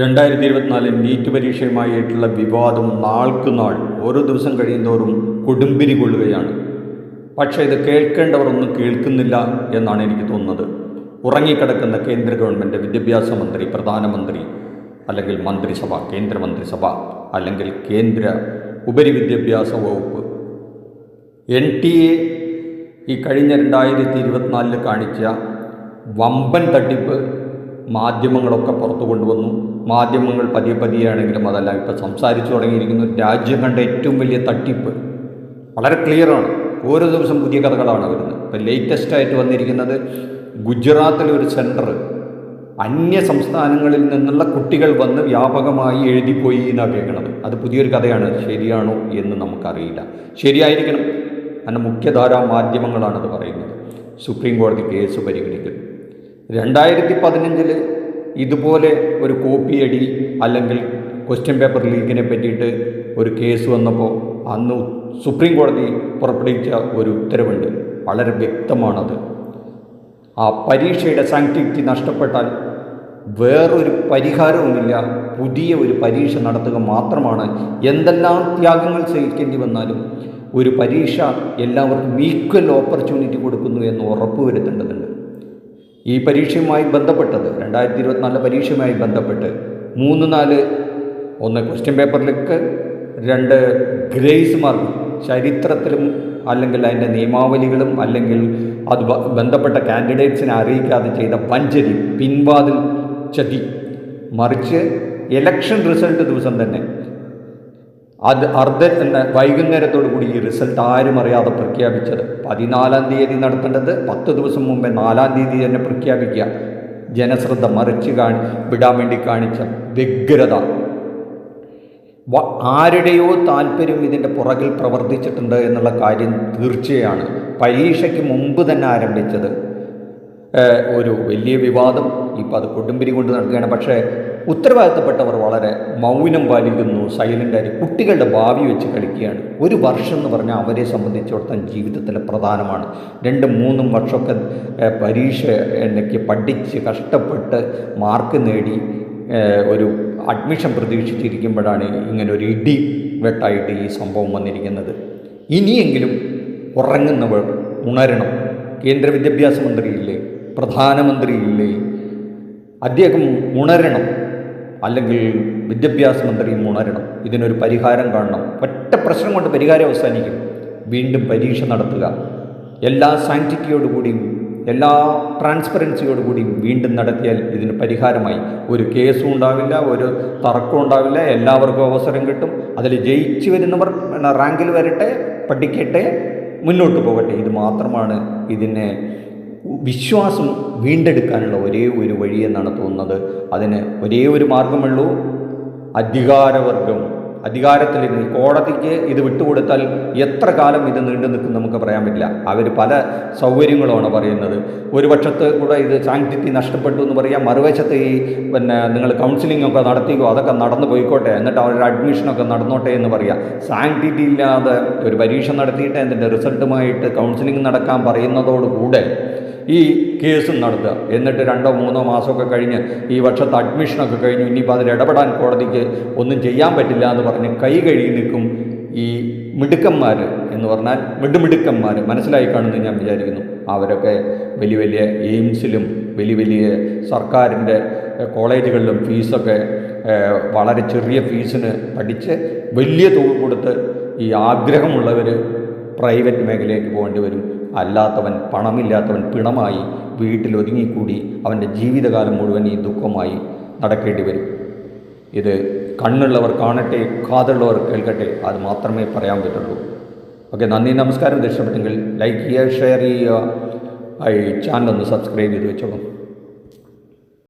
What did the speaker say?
രണ്ടായിരത്തി ഇരുപത്തിനാലിൽ നീറ്റ് പരീക്ഷയുമായിട്ടുള്ള വിവാദം നാൾക്ക് നാൾ ഓരോ ദിവസം കഴിയുന്തോറും കൊടുമ്പിരി കൊള്ളുകയാണ് പക്ഷേ ഇത് കേൾക്കേണ്ടവർ ഒന്നും കേൾക്കുന്നില്ല എന്നാണ് എനിക്ക് തോന്നുന്നത്. ഉറങ്ങിക്കിടക്കുന്ന കേന്ദ്ര ഗവൺമെന്റ് വിദ്യാഭ്യാസ മന്ത്രി പ്രധാനമന്ത്രി അല്ലെങ്കിൽ മന്ത്രിസഭ കേന്ദ്രമന്ത്രിസഭ അല്ലെങ്കിൽ കേന്ദ്ര ഉപരിവിദ്യാഭ്യാസ വകുപ്പ്. എൻ ടി എ ഈ കഴിഞ്ഞ രണ്ടായിരത്തി ഇരുപത്തിനാലിൽ കാണിച്ച വമ്പൻ തട്ടിപ്പ് മാധ്യമങ്ങളൊക്കെ പുറത്തു കൊണ്ടുവന്നു. മാധ്യമങ്ങൾ പതിയെ പതിയാണെങ്കിലും അതെല്ലാം ഇപ്പോൾ സംസാരിച്ചു തുടങ്ങിയിരിക്കുന്നു. രാജ്യം കണ്ട ഏറ്റവും വലിയ തട്ടിപ്പ്. വളരെ ക്ലിയറാണ് ഓരോ ദിവസം പുതിയ കഥകളാണ് വരുന്നത്. ഇപ്പോൾ ലേറ്റസ്റ്റ് ആയിട്ട് വന്നിരിക്കുന്നത് ഗുജറാത്തിലെ ഒരു സെന്റർ അന്യ സംസ്ഥാനങ്ങളിൽ നിന്നുള്ള കുട്ടികൾ വന്ന് വ്യാപകമായി എഴുതിപ്പോയി എന്നാണ് കേൾക്കുന്നത്. അത് പുതിയൊരു കഥയാണ്. ശരിയാണോ എന്ന് നമുക്കറിയില്ല. ശരിയായിരിക്കണം. അതിന്റെ മുഖ്യധാരാ മാധ്യമങ്ങളാണത് പറയുന്നത്. സുപ്രീം കോടതി കേസ് പരിഗണിക്കുന്നു രണ്ടായിരത്തി പതിനഞ്ചിൽ ഇതുപോലെ ഒരു കോപ്പി അടി അല്ലെങ്കിൽ ക്വസ്റ്റ്യൻ പേപ്പർ ലീക്കിനെ പറ്റിയിട്ട് ഒരു കേസ് വന്നപ്പോൾ അന്ന് സുപ്രീം കോടതി പുറപ്പെടുവിച്ച ഒരു ഉത്തരവുണ്ട്. വളരെ വ്യക്തമാണത്. ആ പരീക്ഷയുടെ സാങ്ക്ടിറ്റി നഷ്ടപ്പെട്ടാൽ വേറൊരു പരിഹാരവുമില്ല. പുതിയ ഒരു പരീക്ഷ നടത്തുക മാത്രമാണ്. എന്തെല്ലാം ത്യാഗങ്ങൾ സഹിക്കേണ്ടി വന്നാലും ഒരു പരീക്ഷ എല്ലാവർക്കും ഈക്വൽ ഓപ്പർച്യൂണിറ്റി കൊടുക്കുന്നു എന്ന് ഉറപ്പ് ഉറപ്പുവരുത്തേണ്ടതുണ്ട്. ഈ പരീക്ഷയുമായി ബന്ധപ്പെട്ടത് രണ്ടായിരത്തി ഇരുപത്തിനാല് പരീക്ഷയുമായി ബന്ധപ്പെട്ട് മൂന്ന് നാല് ഒന്ന് ക്വസ്റ്റ്യൻ പേപ്പറിലേക്ക് രണ്ട് ഗ്രേസ് മാർക്ക് ചരിത്രത്തിലും അല്ലെങ്കിൽ അതിന്റെ നിയമാവലികളും അല്ലെങ്കിൽ അത് ബന്ധപ്പെട്ട കാൻഡിഡേറ്റ്സിനെ അറിയിക്കാതെ ചെയ്ത വഞ്ചരി പിൻവാതിൽ ചതി മറിച്ച് ഇലക്ഷൻ റിസൾട്ട് ദിവസം തന്നെ അത് അർദ്ധ വൈകുന്നേരത്തോടു കൂടി ഈ റിസൾട്ട് ആരും അറിയാതെ പ്രഖ്യാപിച്ചത്. പതിനാലാം തീയതി നടത്തേണ്ടത് പത്ത് ദിവസം മുമ്പേ നാലാം തീയതി തന്നെ പ്രഖ്യാപിക്കുക. ജനശ്രദ്ധ മറിച്ച് കാണി വിടാൻ വേണ്ടി കാണിച്ച വ്യഗ്രത. ആരുടെയോ താല്പര്യം ഇതിന്റെ പുറകിൽ പ്രവർത്തിച്ചിട്ടുണ്ട് എന്നുള്ള കാര്യം തീർച്ചയാണ്. പരീക്ഷയ്ക്ക് മുമ്പ് തന്നെ ആരംഭിച്ചത്. ഒരു വലിയ വിവാദം. ഇപ്പോൾ അത് കൊടുമ്പിരി കൊണ്ട് നടക്കുകയാണ്. പക്ഷേ ഉത്തരവാദിത്തപ്പെട്ടവർ വളരെ മൗനം പാലിക്കുന്നു സൈലന്റായി കുട്ടികളുടെ ഭാവി വെച്ച് കളിക്കുകയാണ്. ഒരു വർഷം എന്ന് പറഞ്ഞാൽ അവരെ സംബന്ധിച്ചിടത്തോളം ജീവിതത്തിൽ പ്രധാനമാണ്. രണ്ടും മൂന്നും വർഷമൊക്കെ പരീക്ഷ എന്നൊക്കെ പഠിച്ച് കഷ്ടപ്പെട്ട് മാർക്ക് നേടി ഒരു അഡ്മിഷൻ പ്രതീക്ഷിച്ചിരിക്കുമ്പോഴാണ് ഇങ്ങനെ ഒരു ഇടി വെട്ടായിട്ട് ഈ സംഭവം വന്നിരിക്കുന്നത്. ഇനിയെങ്കിലും ഉറങ്ങുന്നവർ ഉണരണം. കേന്ദ്ര വിദ്യാഭ്യാസ മന്ത്രിയില്ലേ? പ്രധാനമന്ത്രിയില്ലേ? അദ്ദേഹം ഉണരണം. അല്ലെങ്കിൽ വിദ്യാഭ്യാസ മന്ത്രിയും ഉണരണം. ഇതിനൊരു പരിഹാരം കാണണം. ഒറ്റ പ്രശ്നം കൊണ്ട് പരിഹാരം അവസാനിക്കും. വീണ്ടും പരീക്ഷ നടത്തുക. എല്ലാ സാങ്ക്ടിറ്റിയോടുകൂടിയും എല്ലാ ട്രാൻസ്പെറൻസിയോടുകൂടിയും വീണ്ടും നടത്തിയാൽ ഇതിന് പരിഹാരമായി. ഒരു കേസും ഉണ്ടാവില്ല ഒരു തർക്കവും ഉണ്ടാവില്ല. എല്ലാവർക്കും അവസരം കിട്ടും. അതിൽ ജയിച്ചു വരുന്നവർ റാങ്കിൽ വരട്ടെ പഠിക്കട്ടെ മുന്നോട്ട് പോകട്ടെ. ഇത് മാത്രമാണ് ഇതിനെ വിശ്വാസം വീണ്ടെടുക്കാനുള്ള ഒരേ ഒരു വഴി എന്നാണ് തോന്നുന്നത്. അതിന് ഒരേ ഒരു മാർഗമുള്ളൂ. അധികാരവർഗം. അധികാരത്തിലിരുന്ന് കോടതിക്ക് ഇത് വിട്ടുകൊടുത്താൽ എത്ര കാലം ഇത് നീണ്ടു നിൽക്കും നമുക്ക് പറയാൻ പറ്റില്ല. അവർ പല സൗകര്യങ്ങളുമാണ് പറയുന്നത്. ഒരു പക്ഷത്ത് കൂടെ ഇത് സാങ്ക്ടിറ്റി നഷ്ടപ്പെട്ടു എന്ന് പറയാം. മറുവശത്ത് ഈ പിന്നെ നിങ്ങൾ കൗൺസിലിംഗ് ഒക്കെ നടത്തിക്കോ അതൊക്കെ നടന്നു പോയിക്കോട്ടെ. എന്നിട്ട് അവരുടെ അഡ്മിഷനൊക്കെ നടന്നോട്ടെ എന്ന് പറയാം. സാങ്ക്ടിറ്റി ഇല്ലാതെ ഒരു പരീക്ഷ നടത്തിയിട്ട് അതിന്റെ റിസൾട്ടുമായിട്ട് കൗൺസിലിംഗ് നടക്കാൻ പറയുന്നതോടുകൂടെ ഈ കേസും നടത്തുക. എന്നിട്ട് രണ്ടോ മൂന്നോ മാസമൊക്കെ കഴിഞ്ഞ് ഈ വർഷത്തെ അഡ്മിഷനൊക്കെ കഴിഞ്ഞു ഇനിയിപ്പോൾ അതിൽ ഇടപെടാൻ കോടതിക്ക് ഒന്നും ചെയ്യാൻ പറ്റില്ല എന്ന് പറഞ്ഞ് കൈ കഴുകി നിൽക്കും ഈ മിടുക്കന്മാർ എന്ന് പറഞ്ഞാൽ മിടുമിടുക്കന്മാർ മനസ്സിലായി കാണുമെന്ന് ഞാൻ വിചാരിക്കുന്നു. അവരൊക്കെ വലിയ വലിയ എയിംസിലും വലിയ വലിയ സർക്കാരിന്റെ കോളേജുകളിലും ഫീസൊക്കെ വളരെ ചെറിയ ഫീസിന് പഠിച്ച് വലിയ തുക കൊടുത്ത് ഈ ആഗ്രഹമുള്ളവർ പ്രൈവറ്റ് മേഖലയിലേക്ക് പോകേണ്ടി വരും. അല്ലാത്തവൻ പണമില്ലാത്തവൻ പിണമായി വീട്ടിൽ ഒതുങ്ങിക്കൂടി അവന്റെ ജീവിതകാലം മുഴുവൻ ഈ ദുഃഖമായി നടക്കേണ്ടി വരും. ഇത് കണ്ണുള്ളവർ കാണട്ടെ കാതുള്ളവർ കേൾക്കട്ടെ അത് മാത്രമേ പറയാൻ പറ്റുള്ളൂ. ഓക്കെ നന്ദി നമസ്കാരം. ദൃശ്യപ്പെട്ടെങ്കിൽ ലൈക്ക് ചെയ്യുക ഷെയർ ചെയ്യുക. ഈ ചാനൽ ഒന്ന് സബ്സ്ക്രൈബ് ചെയ്ത് വെച്ചോളൂ.